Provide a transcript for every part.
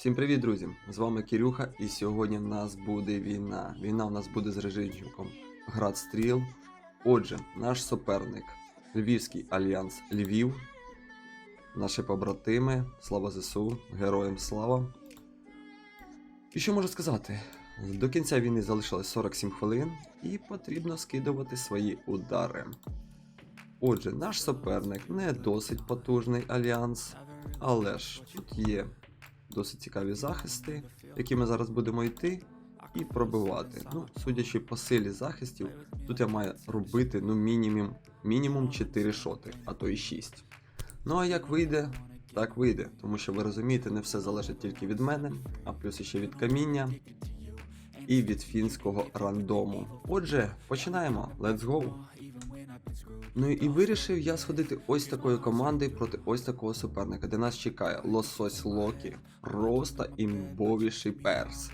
Всім привіт, друзі! З вами Кирюха, і сьогодні в нас буде війна. Війна у нас буде з режимчиком Град Стріл. Отже, наш суперник Львівський альянс Львів. Наші побратими, слава ЗСУ, героям слава. І що можу сказати? До кінця війни залишилось 47 хвилин, і потрібно скидувати свої удари. Отже, наш суперник не досить потужний альянс, але ж тут є досить цікаві захисти, які ми зараз будемо йти і пробивати. Ну, судячи по силі захистів, тут я маю робити ну, мінімум, мінімум 4 шоти, а то і 6. Ну а як вийде, так вийде, тому що ви розумієте, не все залежить тільки від мене, а плюс ще від каміння і від фінського рандому. Отже, починаємо. Let's go! Ну і вирішив я сходити ось такою командою проти ось такого суперника, де нас чекає лосось Локі, просто імбовіший перс.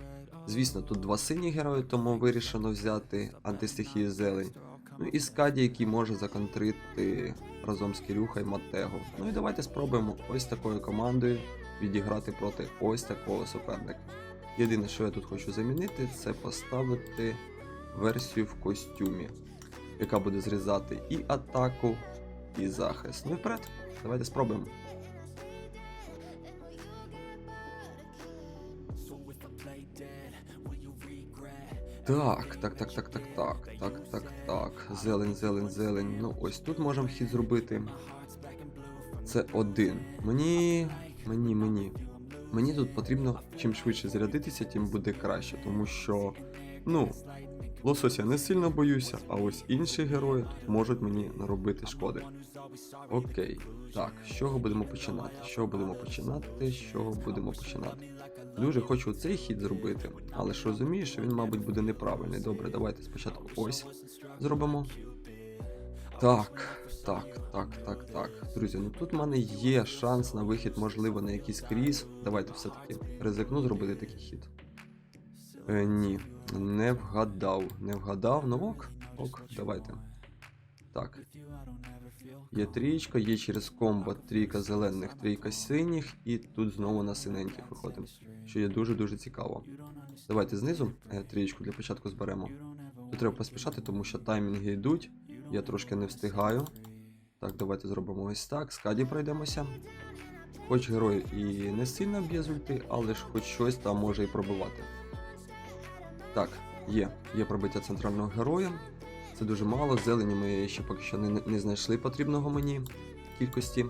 Звісно, тут два сині герої, тому вирішено взяти антистихію зелень. Ну і Скаді, який може законтрити разом з Кирюха і Матего. Ну і давайте спробуємо ось такою командою відіграти проти ось такого суперника. Єдине, що я тут хочу замінити, це поставити версію в костюмі яка буде зрізати і атаку, і захист. Ну і вперед, давайте спробуємо. Так, так, так, так, так, так, так, так, так. Зелень, зелень, зелень. Ну ось тут можемо хід зробити. Це один. Мені. Мені, мені. Мені тут потрібно чим швидше зарядитися, тим буде краще, тому що. Ну, Лосося не сильно боюся, а ось інші герої можуть мені наробити шкоди. Окей, так, з чого будемо починати? З чого будемо починати? З чого будемо починати? Дуже хочу цей хід зробити, але ж розумію, що він, мабуть, буде неправильний. Добре, давайте спочатку ось зробимо. Так, так, так, так, так. Друзі, ну тут в мене є шанс на вихід, можливо, на якийсь кріс. Давайте все-таки ризикну зробити такий хід. Е, ні, не вгадав. Не вгадав, ну ок, ок, давайте. Так. Є трійка, є через комбо трійка зелених, трійка синіх, і тут знову на синеньких виходимо. Що є дуже-дуже цікаво. Давайте знизу е, трієчку для початку зберемо. Тут треба поспішати, тому що таймінги йдуть. Я трошки не встигаю. Так, давайте зробимо ось так. Скаді пройдемося. Хоч герой і не сильно б'є з ульти, але ж хоч щось там може і пробивати. Так, є. Є пробиття центрального героя. Це дуже мало. Зелені ми ще поки що не, не знайшли потрібного мені кількості,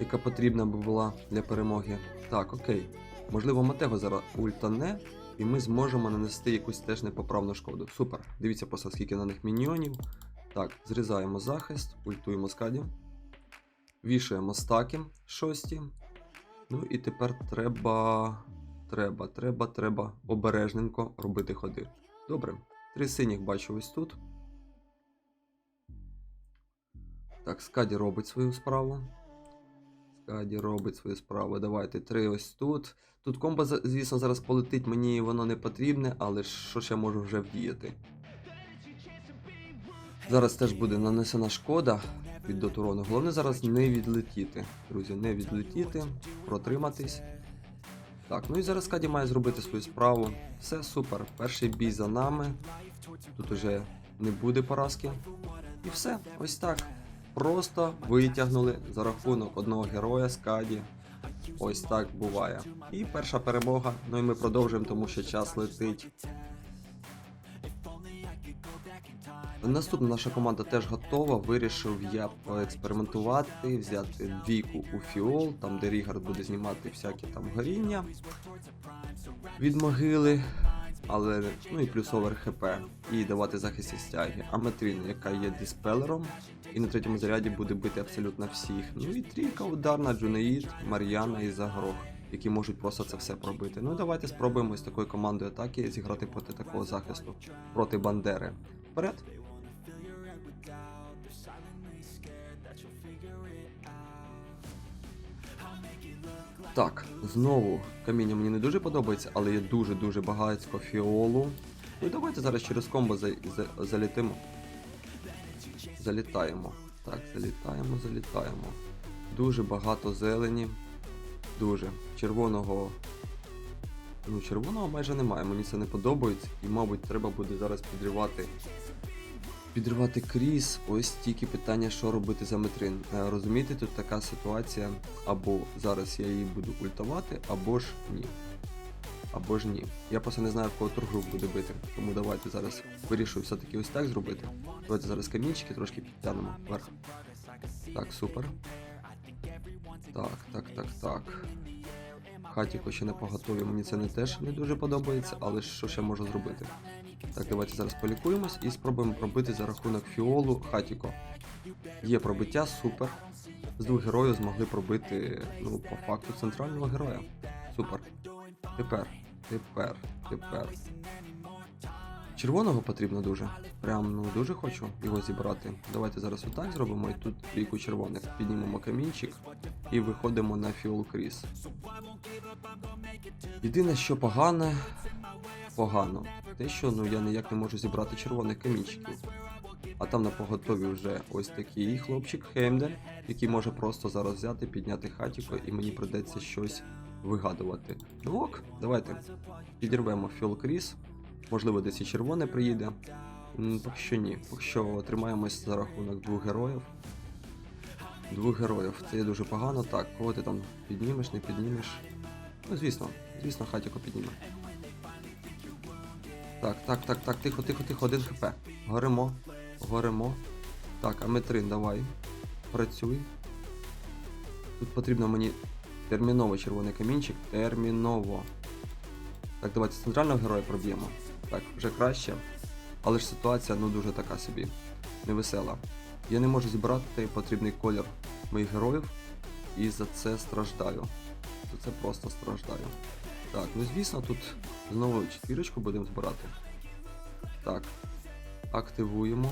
яка потрібна би була для перемоги. Так, окей. Можливо, Матего зараз ультане, і ми зможемо нанести якусь теж непоправну шкоду. Супер. Дивіться просто, скільки на них міньйонів. Так, зрізаємо захист, ультуємо скаді. Вішаємо стаки шості. Ну і тепер треба. Треба, треба, треба обережненько робити ходи. Добре. Три синіх бачу ось тут. Так, Скаді робить свою справу. Скаді робить свою справу. Давайте три ось тут. Тут комбо, звісно, зараз полетить, мені воно не потрібне, але що ж я можу вже вдіяти? Зараз теж буде нанесена шкода від дотурону. Головне зараз не відлетіти. Друзі, не відлетіти, протриматись. Так, ну і зараз Каді має зробити свою справу. Все супер. Перший бій за нами. Тут уже не буде поразки. І все, ось так. Просто витягнули за рахунок одного героя з Каді. Ось так буває. І перша перемога. Ну і ми продовжуємо, тому що час летить. Наступна наша команда теж готова. Вирішив я поекспериментувати, взяти двійку у фіол, там де Рігард буде знімати всякі там горіння від могили, але ну і плюс овер ХП, і давати захист стяги. А Метрін, яка є диспелером, і на третьому заряді буде бити абсолютно всіх. Ну і трійка ударна, Джунеїд, Мар'яна і Загрох. Які можуть просто це все пробити. Ну давайте спробуємо з такою командою атаки зіграти проти такого захисту, проти Бандери. Вперед! Так, знову каміння мені не дуже подобається, але є дуже-дуже багатько фіолу. Ну давайте зараз через комбо за, за, залітимо. Залітаємо. Так, залітаємо, залітаємо. Дуже багато зелені. Дуже. Червоного Ну, червоного майже немає, мені це не подобається. І, мабуть, треба буде зараз підривати. Підривати кріс. Ось тільки питання, що робити за метрин. Е, Розумієте, тут така ситуація, або зараз я її буду ультувати, або ж ні. Або ж ні. Я просто не знаю, в кого торгруп буде бити. Тому давайте зараз вирішую все-таки ось так зробити. Давайте зараз камінчики трошки підтягнемо вверх. Так, супер. Так, так, так, так. Хатіко ще не поготові, мені це не теж не дуже подобається, але що ще можу зробити? Так, давайте зараз полікуємось і спробуємо пробити за рахунок фіолу Хатіко. Є пробиття, супер. З двох героїв змогли пробити, ну, по факту, центрального героя. Супер. Тепер, тепер, тепер. Червоного потрібно дуже. Прям ну дуже хочу його зібрати. Давайте зараз отак зробимо і тут трійку червоних. Піднімемо камінчик і виходимо на фіол кріс. Єдине, що погане, погано, те, що ну я ніяк не можу зібрати червоних камінчиків. А там на поготові вже ось такий хлопчик Хеймдель, який може просто зараз взяти, підняти хатіко, і мені придеться щось вигадувати. Ну ок, давайте підірвемо фіол кріс. Можливо, десь і червоне приїде. Поки що ні. Поки що тримаємось за рахунок двох героїв. Двох героїв. Це є дуже погано. Так, кого ти там піднімеш, не піднімеш. Ну, звісно, звісно, хатіко підніме. Так, так, так, так, тихо, тихо, тихо, один хп. Горимо, горимо. Так, Аметрин, давай. Працюй. Тут потрібно мені терміново червоний камінчик. Терміново. Так, давайте центрального героя проб'ємо. Так, вже краще. Але ж ситуація ну дуже така собі. Невесела. Я не можу зібрати потрібний колір моїх героїв і за це страждаю. За це просто страждаю. Так, ну звісно, тут знову четвірочку будемо збирати. Так. Активуємо.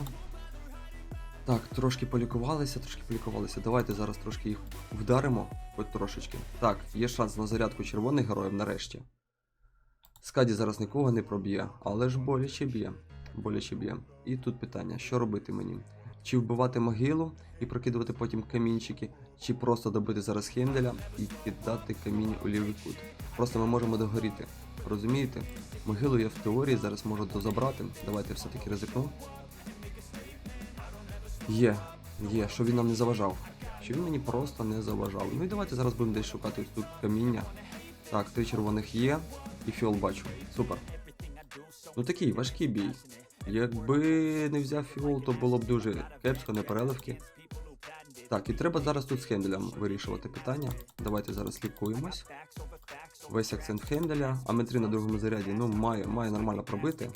Так, трошки полікувалися, трошки полікувалися. Давайте зараз трошки їх вдаримо, хоч трошечки. Так, є шанс на зарядку червоних героїв нарешті. Скаді зараз нікого не проб'є, але ж боляче б'є. Боляче б'є. І тут питання: що робити мені? Чи вбивати могилу і прокидувати потім камінчики, чи просто добити зараз Хенделя і кидати камінь у лівий кут. Просто ми можемо догоріти. Розумієте? Могилу я в теорії зараз можу дозабрати. Давайте все-таки ризикну. Є, є, що він нам не заважав. Що він мені просто не заважав. Ну і давайте зараз будемо десь шукати тут каміння. Так, три червоних є. І фіол бачу. Супер. Ну такий важкий бій. Якби не взяв фіол, то було б дуже кепсько, не переливки. Так, і треба зараз тут з Хенделем вирішувати питання. Давайте зараз лікуємось. Весь акцент Хенделя, а метри на другому заряді, ну, має, має нормально пробити.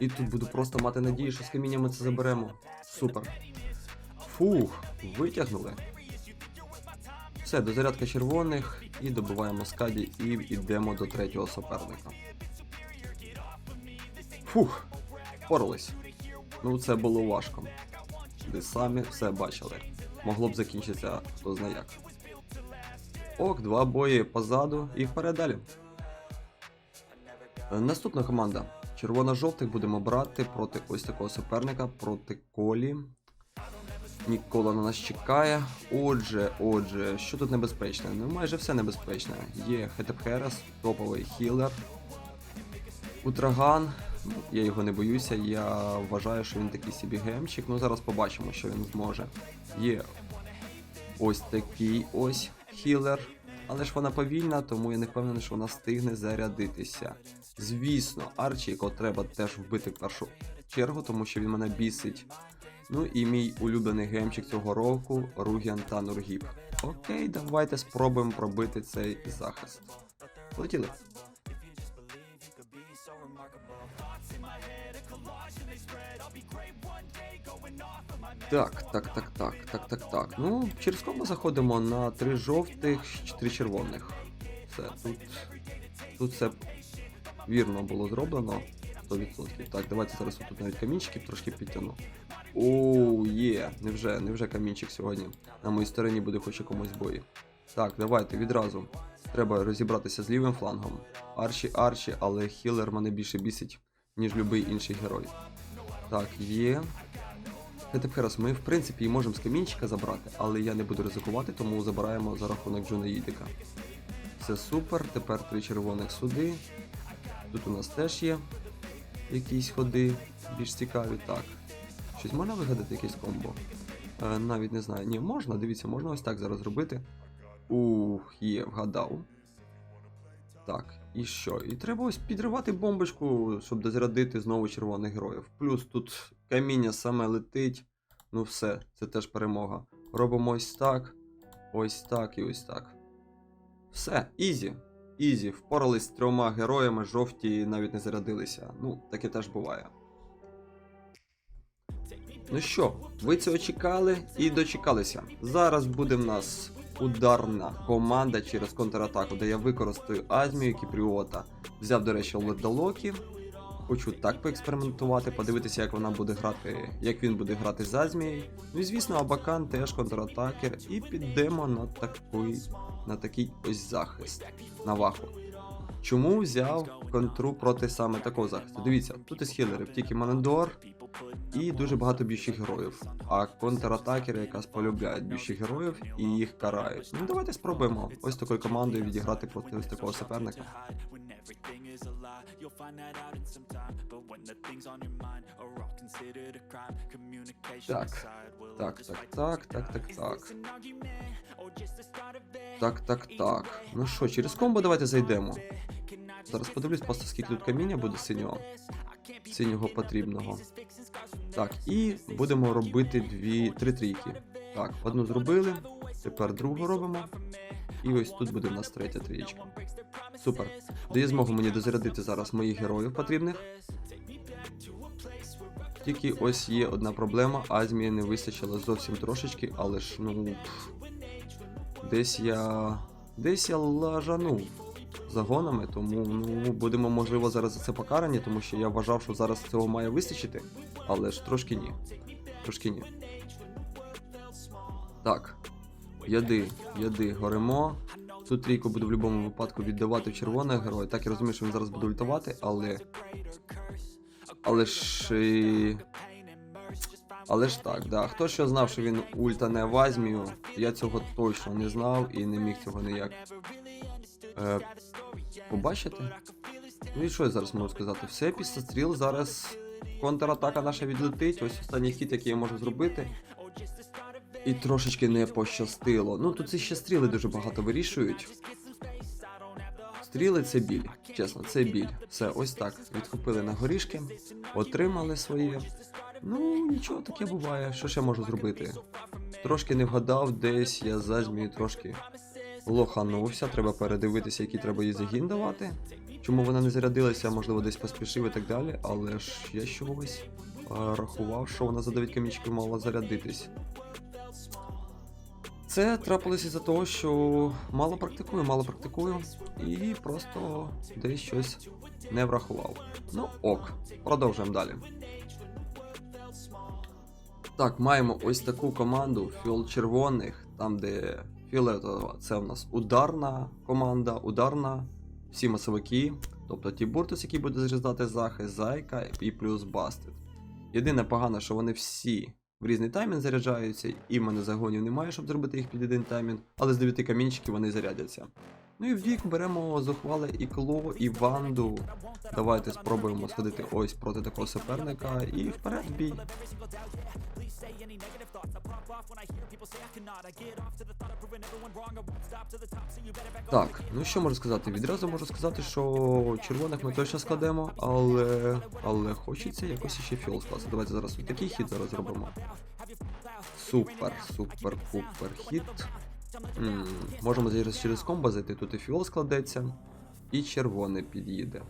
І тут буду просто мати надію, що з камінням ми це заберемо. Супер. Фух, витягнули. Все, дозарядка червоних і добиваємо скаді і йдемо до третього суперника. Фух, впорались. Ну це було важко. Ви самі все бачили. Могло б закінчитися хто знає як. Ок, два бої позаду і вперед далі. Наступна команда. Червоно-жовтих будемо брати проти ось такого суперника, проти Колі. Нікола на нас чекає. Отже, отже, що тут небезпечне? Ну майже все небезпечне. Є Хетепхерес, топовий хілер. Утраган. Я його не боюся, я вважаю, що він такий собі гемчик. Ну зараз побачимо, що він зможе. Є ось такий ось хілер. Але ж вона повільна, тому я не впевнений, що вона встигне зарядитися. Звісно, Арчі, якого треба теж вбити в першу чергу, тому що він мене бісить. Ну і мій улюблений гемчик цього року Ругіан та Нургіб. Окей, давайте спробуємо пробити цей захист. Полетіли. Так, так, так, так, так, так, так. Ну, через кому заходимо на три жовтих, чотири червоних. Все, тут. Тут все вірно було зроблено. 100%. Так, давайте зараз тут навіть камінчики трошки підтягну. Оу, є, невже, невже камінчик сьогодні на моїй стороні буде хоч якомусь бої. Так, давайте відразу. Треба розібратися з лівим флангом. Арчі, арчі, але хілер мене більше бісить, ніж будь-який інший герой. Так, є. Хетепхерос, ми в принципі можемо з камінчика забрати, але я не буду ризикувати, тому забираємо за рахунок Джона Їдика. Все супер. Тепер три червоних суди. Тут у нас теж є якісь ходи більш цікаві. Так. Щось можна вигадати якесь комбо? Е, навіть не знаю. Ні, можна, дивіться, можна ось так зараз зробити. Ух, є, вгадав. Так, і що? І треба ось підривати бомбочку, щоб дозарядити знову червоних героїв. Плюс тут каміння саме летить. Ну все, це теж перемога. Робимо ось так, ось так і ось так. Все, ізі. Ізі. Впорались з трьома героями, жовті навіть не зарядилися. Ну, таке теж буває. Ну що, ви цього чекали і дочекалися. Зараз буде в нас ударна команда через контратаку, де я використаю Азмію Кіпріота. Взяв, до речі, ледолокі. Хочу так поекспериментувати, подивитися, як вона буде грати, як він буде грати з Азмією. Ну і звісно, Абакан теж контратакер, і підемо на такий, на такий ось захист на ваху. Чому взяв контру проти саме такого захисту? Дивіться, тут із хілерів тільки Манендор і дуже багато більших героїв. А контратакери якраз полюбляють більших героїв і їх карають. Ну давайте спробуємо ось такою командою відіграти проти ось такого суперника. Everything is a lie. You'll find that out in some time. But when the things on your mind are all considered a crime, communication Так, aside, all Так, just так, так, так, так, так. Так, так, так. Ну що, через комбо давайте зайдемо. Зараз подивлюсь просто скільки тут каміння буде синього. Синього потрібного. Так, і будемо робити дві, три трійки. Так, одну зробили, тепер другу робимо. І ось тут буде в нас третя трієчка. Супер. Дає змогу мені дозарядити зараз моїх героїв потрібних. Тільки ось є одна проблема, Азмії не вистачило зовсім трошечки, але ж ну. Десь я. Десь я лажанув загонами, тому ну, будемо, можливо, зараз за це покарані, тому що я вважав, що зараз цього має вистачити, але ж трошки ні. Трошки ні. Так. Яди, яди, горимо. Цю трійку буду в будь-якому випадку віддавати в червоного героя. Так я розумію, що він зараз буде ультувати, але. Але ж. і- Але ж так, да. Хто що знав, що він ультане в Азмію, я цього точно не знав і не міг цього ніяк. Е, побачити? Ну і що я зараз можу сказати? Все, після стріл зараз контратака наша відлетить. Ось останній хід, який я можу зробити. І трошечки не пощастило. Ну тут ці ще стріли дуже багато вирішують. Стріли це біль. Чесно, це біль. Все, ось так. Відкупили на горішки, отримали своє. Ну, нічого таке буває. Що ще можу зробити? Трошки не вгадав, десь я за змію трошки лоханувся. Треба передивитися, який треба їй загін давати. Чому вона не зарядилася, можливо, десь поспішив і так далі, але ж я чогось е, рахував, що вона за 9 камічків мала зарядитись. Це трапилося із-за того, що мало практикую, мало практикую, і просто десь щось не врахував. Ну ок, продовжуємо далі. Так, маємо ось таку команду фіол червоних, там де фіолетова це у нас ударна команда, ударна, всі масовики, тобто Тібуртус, який буде зрізати захист, зайка і плюс бастет. Єдине погане, що вони всі в різний таймінг заряджаються, і в мене загонів немає, щоб зробити їх під один таймінг, але з 9 камінчиків вони зарядяться. Ну і в вік беремо зухвали і кло, і ванду. Давайте спробуємо сходити ось проти такого суперника і вперед бій. Так, ну що можу сказати? Відразу можу сказати, що червоних ми точно складемо, але. Але хочеться якось ще фіол скласти. Давайте зараз ось такий хід зараз зробимо. Супер, супер, пупер хід. М, Можемо зараз через комбо зайти, тут і фіол складеться, і червоний під'їде.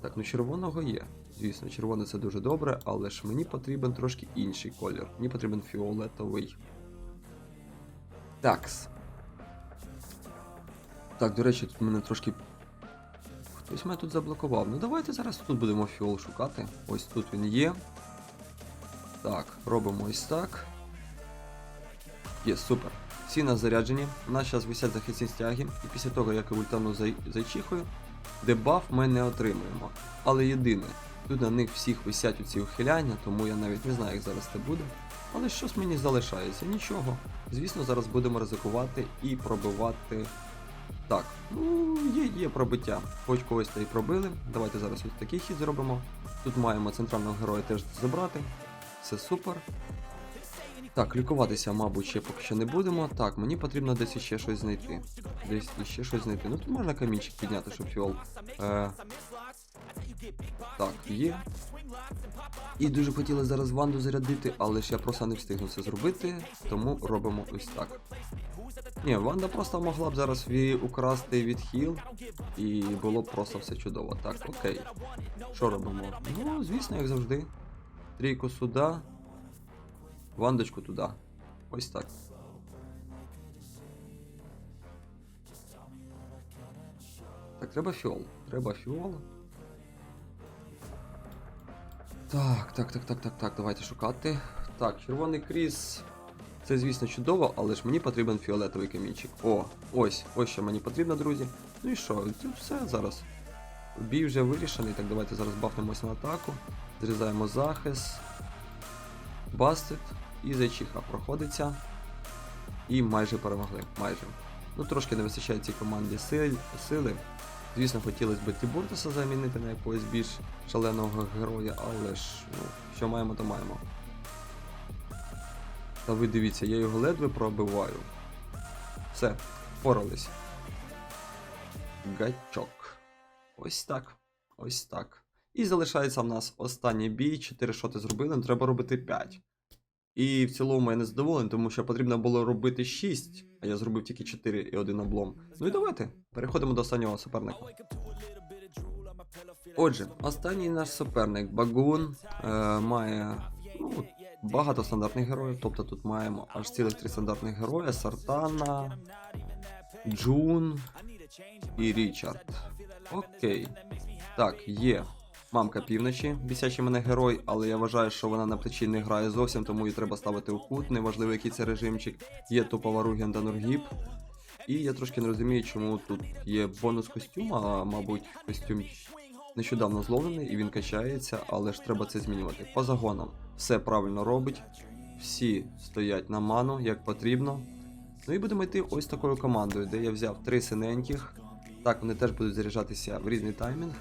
Так, ну червоного є. Звісно, червоний це дуже добре, але ж мені потрібен трошки інший колір. Мені потрібен фіолетовий. Такс. Так, до речі, тут мене трошки. Хтось мене тут заблокував. Ну давайте зараз тут будемо фіол шукати. Ось тут він є. Так, робимо ось так. Є, супер. Всі нас заряджені. У нас зараз висять захисні стяги, і після того, як я ультану зай... зайчихою, дебаф ми не отримуємо. Але єдине, тут на них всіх висять оці ухиляння, тому я навіть не знаю, як зараз це буде. Але щось мені залишається, нічого. Звісно, зараз будемо ризикувати і пробивати Так, ну, є, є пробиття. Хоч когось та й пробили. Давайте зараз ось такий хід зробимо. Тут маємо центрального героя теж забрати. Все супер. Так, лікуватися, мабуть, ще поки що не будемо. Так, мені потрібно десь іще щось знайти. Десь іще щось знайти. Ну тут можна камінчик підняти, щоб фіол. Е... Так, є. І дуже хотіли зараз ванду зарядити, але ж я просто не встигну це зробити, тому робимо ось так. Ні, Ванда просто могла б зараз украсти від хіл, і було б просто все чудово. Так, окей. Що робимо? Ну, звісно, як завжди. Трійку сюди. Вандочку туди. Ось так. Так, треба фіол. Треба фіол. Так, так, так, так, так, так, давайте шукати. Так, червоний кріс. Це, звісно, чудово, але ж мені потрібен фіолетовий камінчик. О, ось, ось що мені потрібно, друзі. Ну і що, це все зараз. Бій вже вирішений, так давайте зараз бафнемося на атаку. Зрізаємо захист. Бастет і зайчиха проходиться. І майже перемогли. Майже. Ну трошки не вистачає цій команді сили. Звісно, хотілося б Тібуртуса замінити на якогось більш шаленого героя, але ж, ну, що маємо, то маємо. Та ви дивіться, я його ледве пробиваю. Все, впорались. Гачок. Ось так. Ось так. І залишається в нас останній бій. 4 шоти зробили, треба робити 5. І в цілому я не задоволений, тому що потрібно було робити 6, а я зробив тільки 4 і один облом. Ну і давайте, переходимо до останнього суперника. Отже, останній наш суперник Багун е, має ну, багато стандартних героїв. Тобто тут маємо аж цілих три стандартних герої: Сартана, Джун і Річард. Окей. Так, є. Мамка півночі, бісячий мене герой, але я вважаю, що вона на плечі не грає зовсім, тому її треба ставити у кут, неважливо який це режимчик. Є топова Руген та. І я трошки не розумію, чому тут є бонус костюма, а мабуть, костюм нещодавно зловлений і він качається, але ж треба це змінювати. По загонам все правильно робить, всі стоять на ману, як потрібно. Ну і будемо йти ось такою командою, де я взяв три синеньких. Так, вони теж будуть заряджатися в різний таймінг.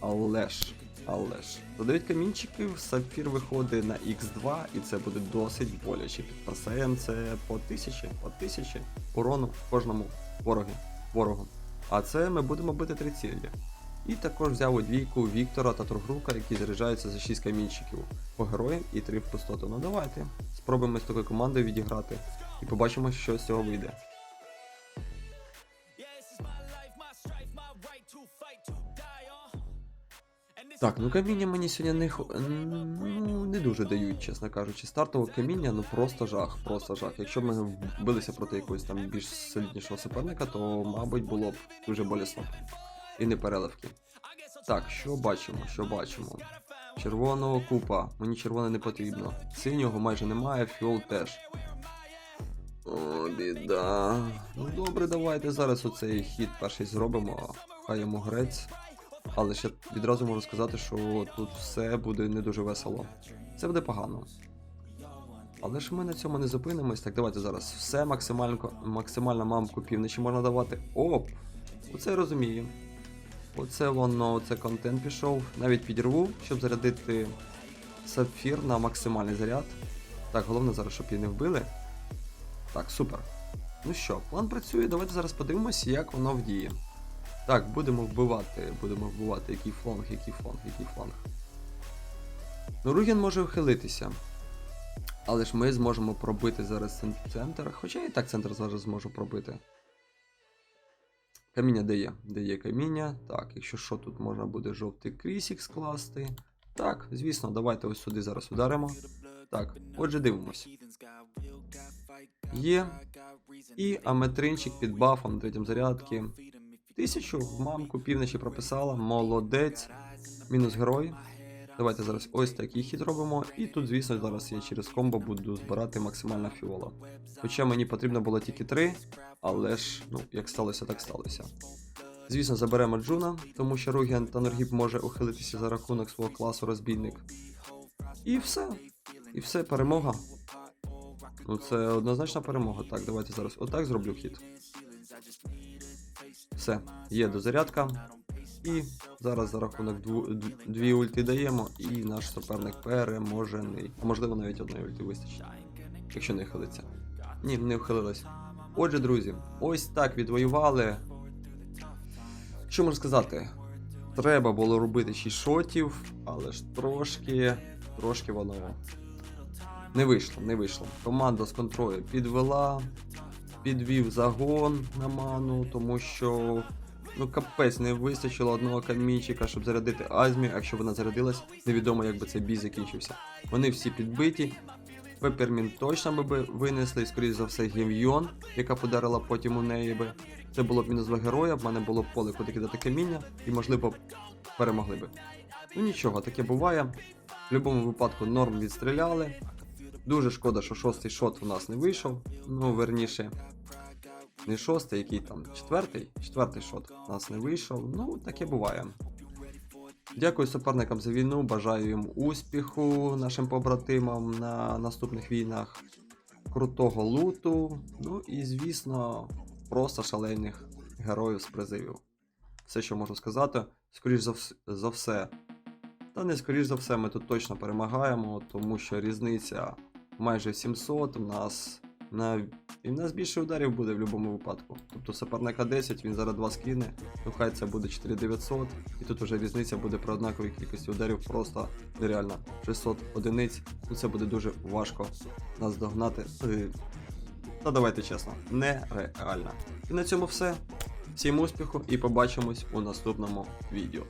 Але ж, але ж, додають камінчиків, сапфір виходить на Х2, і це буде досить боляче. Під парсеєм це по тисячі, по тисячі урону кожному ворогі, ворогу. А це ми будемо бити три цілі. І також взяв у двійку Віктора та Тургрука, які заряджаються за 6 камінчиків по героям і 3 в пустоту. Ну давайте спробуємо з такою командою відіграти і побачимо, що з цього вийде. Так, ну каміння мені сьогодні не, ну, не дуже дають, чесно кажучи. Стартове каміння, ну просто жах, просто жах. Якщо б ми билися проти якогось там більш соліднішого суперника, то, мабуть, було б дуже болісно. І не переливки. Так, що бачимо, що бачимо? Червоного купа, мені червоне не потрібно. Синього майже немає, фіол теж. О, біда. Ну добре, давайте зараз оцей хід перший зробимо, хай йому грець. Але ще відразу можу сказати, що тут все буде не дуже весело. Це буде погано. Але ж ми на цьому не зупинимось. Так, давайте зараз все максимально, максимально мамку півночі можна давати. Оп! Оце я розумію. Оце воно, оце контент пішов. Навіть підірву, щоб зарядити сапфір на максимальний заряд. Так, головне зараз, щоб її не вбили. Так, супер. Ну що, план працює, давайте зараз подивимося, як воно вдіє. Так, будемо вбивати, будемо вбивати, який фланг, який фланг, який фланг. Норуген може ухилитися. Але ж ми зможемо пробити зараз центр. Хоча і так центр зараз зможу пробити. Каміння де є? Де є каміння? Так, якщо що, тут можна буде жовтий крісік скласти. Так, звісно, давайте ось сюди зараз ударимо. Так, отже, дивимось. Є. І аметринчик під бафом, третім зарядки. Тисячу мамку півночі прописала. Молодець. Мінус герой. Давайте зараз ось такий хід робимо. І тут, звісно, зараз я через комбо буду збирати максимальна фіола. Хоча мені потрібно було тільки три, але ж, ну, як сталося, так сталося. Звісно, заберемо Джуна, тому що Руген та Норгіп може ухилитися за рахунок свого класу розбійник. І все. І все, перемога. Ну, це однозначна перемога. Так, давайте зараз отак зроблю хід. Все, є дозарядка. І зараз за рахунок дву, дві ульти даємо, і наш суперник переможений. А можливо навіть одної ульти вистачить. Якщо не хилиться. Ні, не вхилилось. Отже, друзі, ось так відвоювали. Що можу сказати? Треба було робити 6 шотів, але ж трошки, трошки воно не вийшло, не вийшло. Команда з контролю підвела, підвів загон на ману, тому що ну капець не вистачило одного камінчика, щоб зарядити Азмі. Якщо вона зарядилась, невідомо як би цей бій закінчився. Вони всі підбиті. Пепермін точно би би винесли, і скоріш за все, Гім'йон, яка подарила потім у неї би. Це було б мінус два героя, в мене було б поле, куди кидати каміння, і можливо перемогли би. Ну нічого, таке буває. В будь-якому випадку норм відстріляли. Дуже шкода, що шостий шот у нас не вийшов. Ну, верніше, не шостий, який там четвертий. Четвертий шот у нас не вийшов. Ну, таке буває. Дякую суперникам за війну. Бажаю їм успіху, нашим побратимам на наступних війнах. Крутого луту. Ну і, звісно, просто шалених героїв з призивів. Все, що можу сказати, скоріш за, вс- за все. Та не скоріш за все, ми тут точно перемагаємо, тому що різниця майже 700, у нас на... і в нас більше ударів буде в будь-якому випадку. Тобто суперника 10, він зараз 2 скине, ну хай це буде 4900, і тут вже різниця буде при однаковій кількості ударів просто нереально 600 одиниць. Ну це буде дуже важко нас догнати. Е, Та давайте чесно, нереально. І на цьому все. Всім успіху і побачимось у наступному відео.